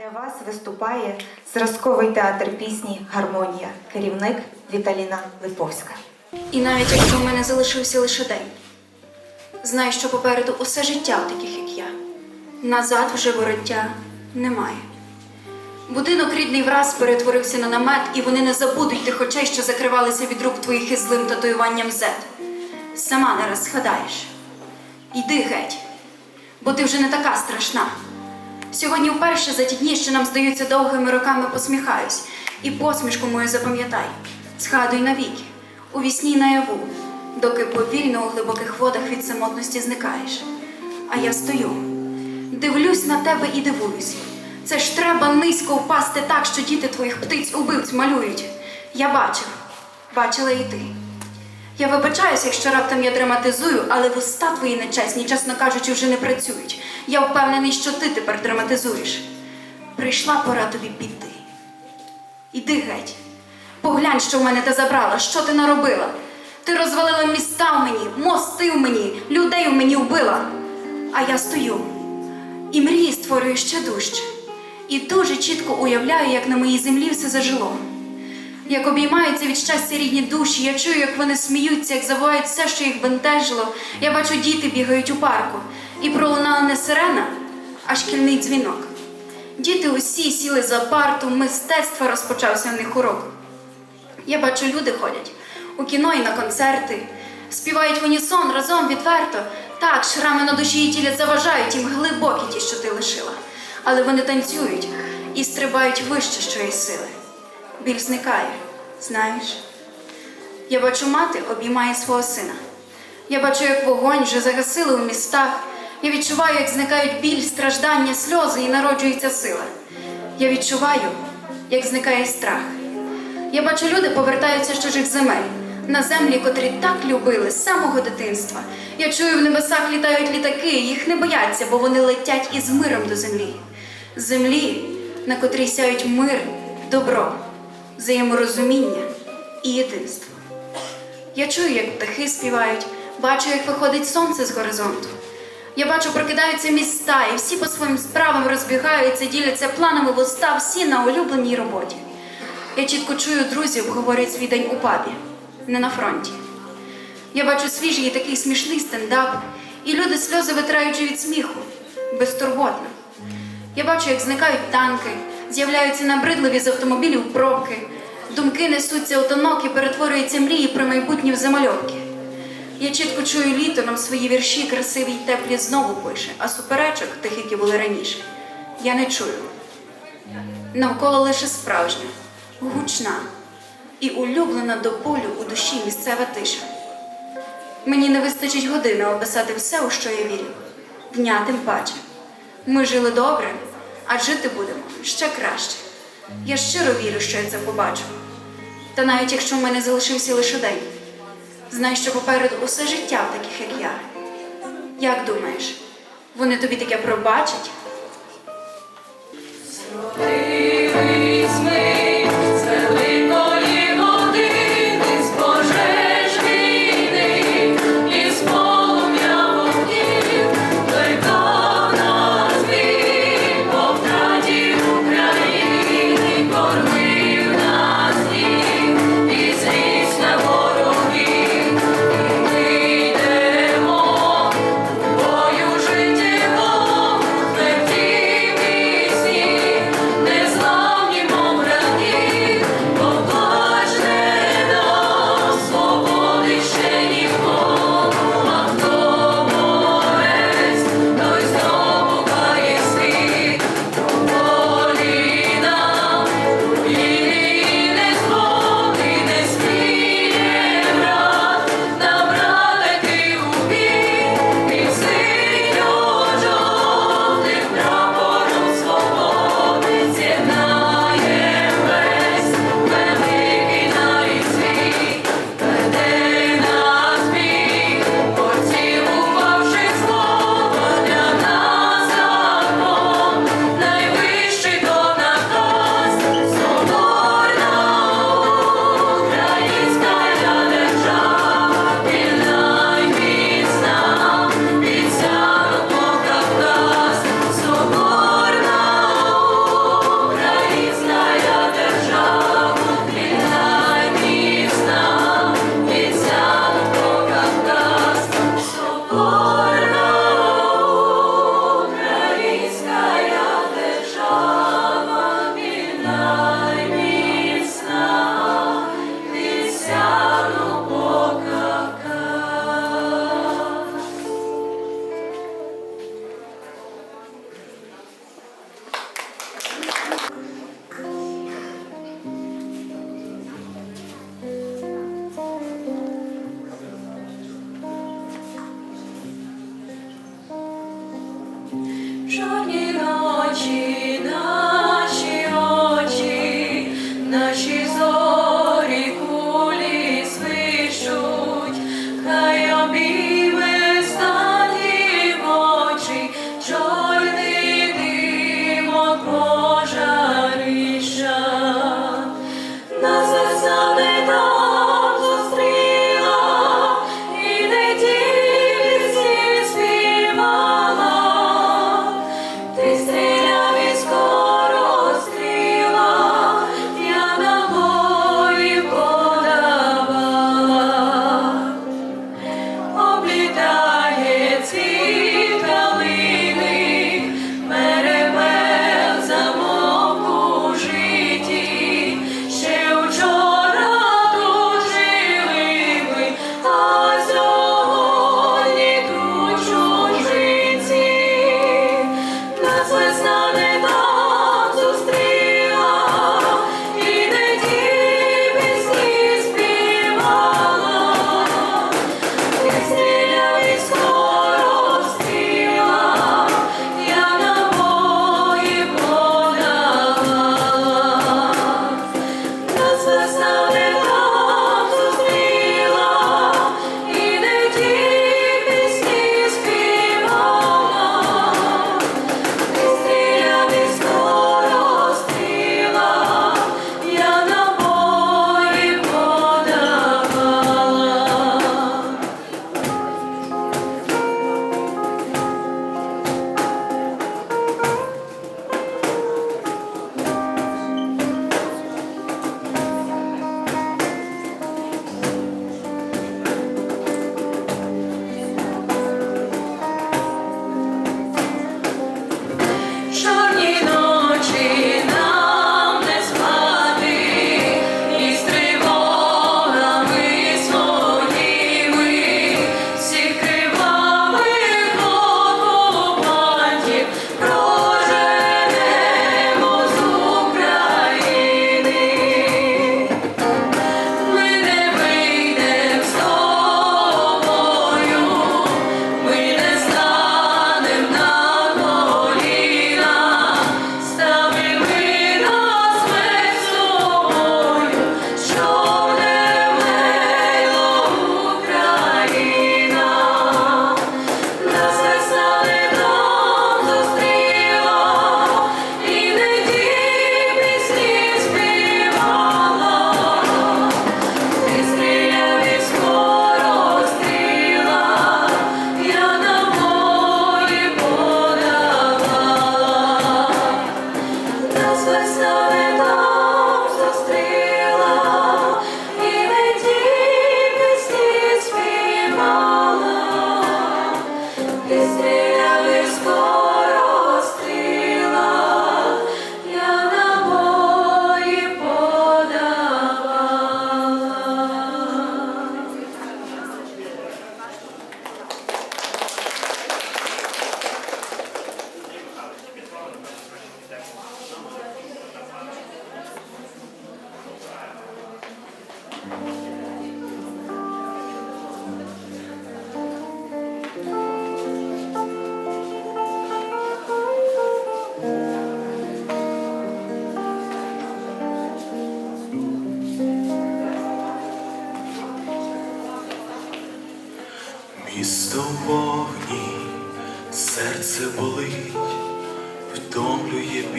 Для вас виступає зразковий театр пісні Гармонія, керівник Віталіна Липовська. І навіть якщо в мене залишився лише день, знай, що попереду усе життя таких, як я. Назад вже вороття немає. Будинок рідний враз перетворився на намет, і вони не забудуть тих очей, що закривалися від рук твоїх із злим татуюванням Z. Сама не раз згадаєш. Іди геть, бо ти вже не така страшна. Сьогодні вперше за ті дні, що нам здаються довгими роками, посміхаюсь, і посмішку мою запам'ятай, згадуй навіки, у вісні наяву, доки повільно у глибоких водах від самотності зникаєш. А я стою, дивлюсь на тебе і дивуюсь. Це ж треба низько впасти так, що діти твоїх птиць убивць малюють. Я бачив, бачила і ти. Я вибачаюся, якщо раптом я драматизую, але вуста твої нечесні, чесно кажучи, вже не працюють. Я впевнений, що ти тепер драматизуєш. Прийшла пора тобі піти. Іди геть. Поглянь, що в мене ти забрала, що ти наробила. Ти розвалила міста в мені, мости в мені, людей в мені вбила. А я стою і мрії створюю ще дужче. І дуже чітко уявляю, як на моїй землі все зажило. Як обіймаються від щастя рідні душі, я чую, як вони сміються, як забувають все, що їх бентежило. Я бачу, діти бігають у парку, і пролунала не сирена, а шкільний дзвінок. Діти усі сіли за парту, мистецтва розпочався в них урок. Я бачу, люди ходять у кіно і на концерти, співають в унісон разом відверто. Так, шрами на душі і тілі заважають їм глибокі ті, що ти лишила. Але вони танцюють і стрибають вище, що є сили. Біль зникає, знаєш. Я бачу, мати обіймає свого сина. Я бачу, як вогонь вже загасили у містах. Я відчуваю, як зникають біль, страждання, сльози і народжується сила. Я відчуваю, як зникає страх. Я бачу, люди повертаються з чужих земель, на землі, котрі так любили з самого дитинства. Я чую, в небесах літають літаки, їх не бояться, бо вони летять із миром до землі. Землі, на котрій сяють мир, добро, взаєморозуміння і єдинство. Я чую, як птахи співають, бачу, як виходить сонце з горизонту. Я бачу, прокидаються міста, і всі по своїм справам розбігаються, діляться планами вуста, всі на улюбленій роботі. Я чітко чую, друзі обговорюють свій день у пабі, не на фронті. Я бачу свіжий і такий смішний стендап, і люди сльози витираючи від сміху, безтурботно. Я бачу, як зникають танки, з'являються набридливі з автомобілів пробки, думки несуться у тонок і перетворюються мрії про майбутнє в замальовки. Я чітко чую літо нам свої вірші, красиві й теплі знову пише, а суперечок, тих, які були раніше, я не чую. Навколо лише справжня, гучна і улюблена до болю у душі місцева тиша. Мені не вистачить години описати все, у що я вірю, дня тим паче. Ми жили добре, а жити будемо ще краще. Я щиро вірю, що я це побачу. Та навіть якщо в мене залишився лише день, знай, що попереду усе життя таких, як я. Як думаєш, вони тобі таке пробачать?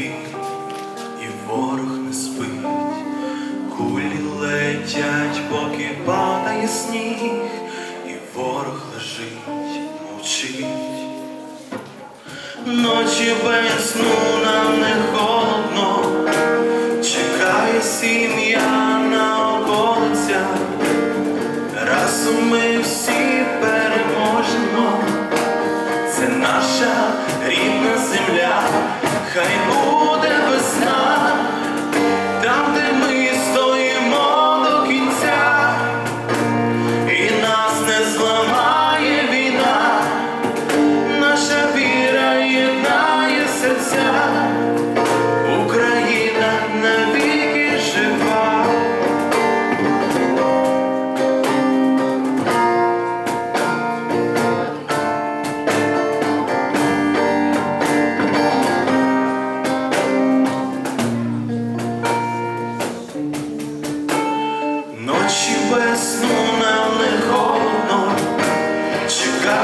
кипить, і ворог не спить, кулі летять, поки падає сніг, і ворог лежить, мовчить. Ночі весну нам не холодно, чекає сім'я на околицях, разом ми всі.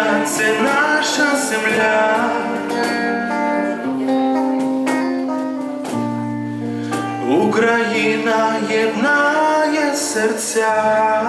земля, це наша земля. Україна єднає серця.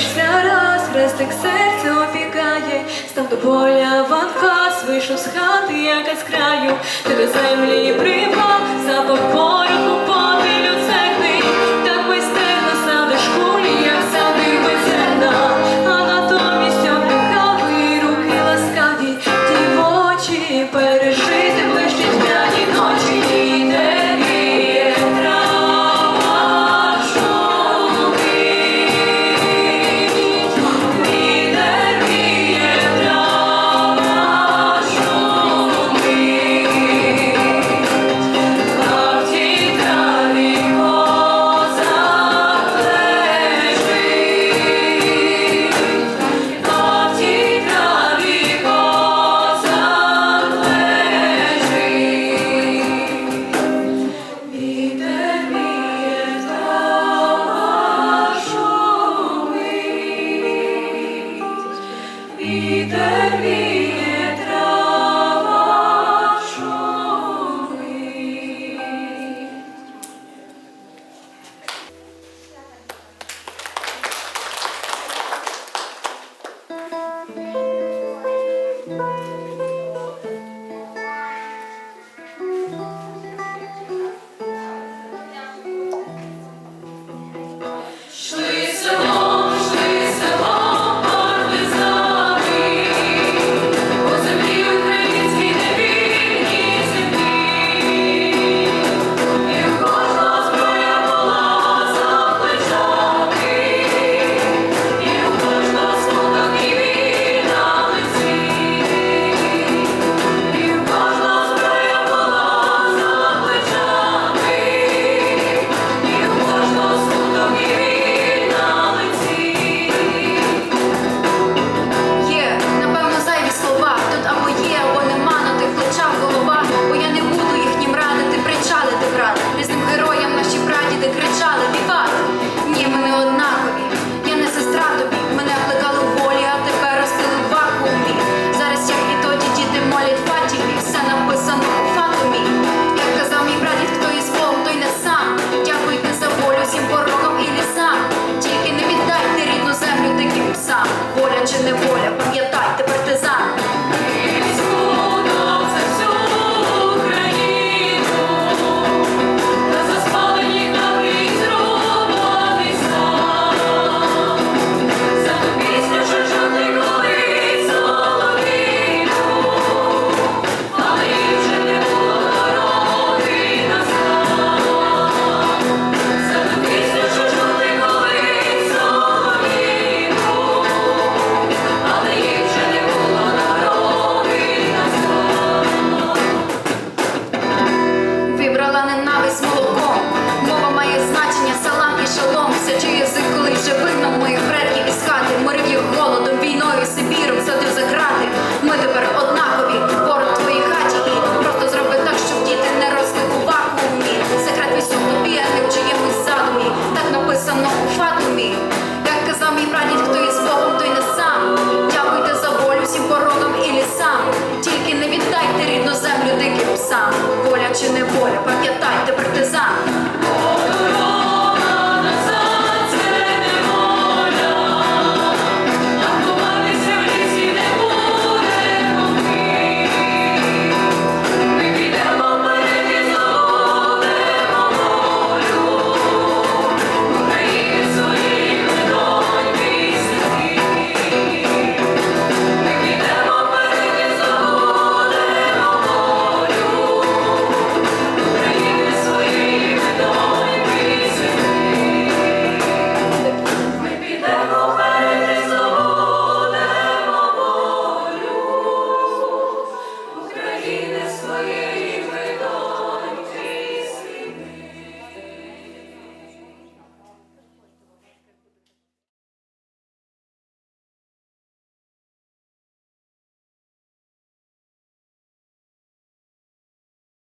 Тішся раз, хрестик серце опікає, став до поля ванхас, вийшов з хати, якась краю, ти до землі прибав, запах пороху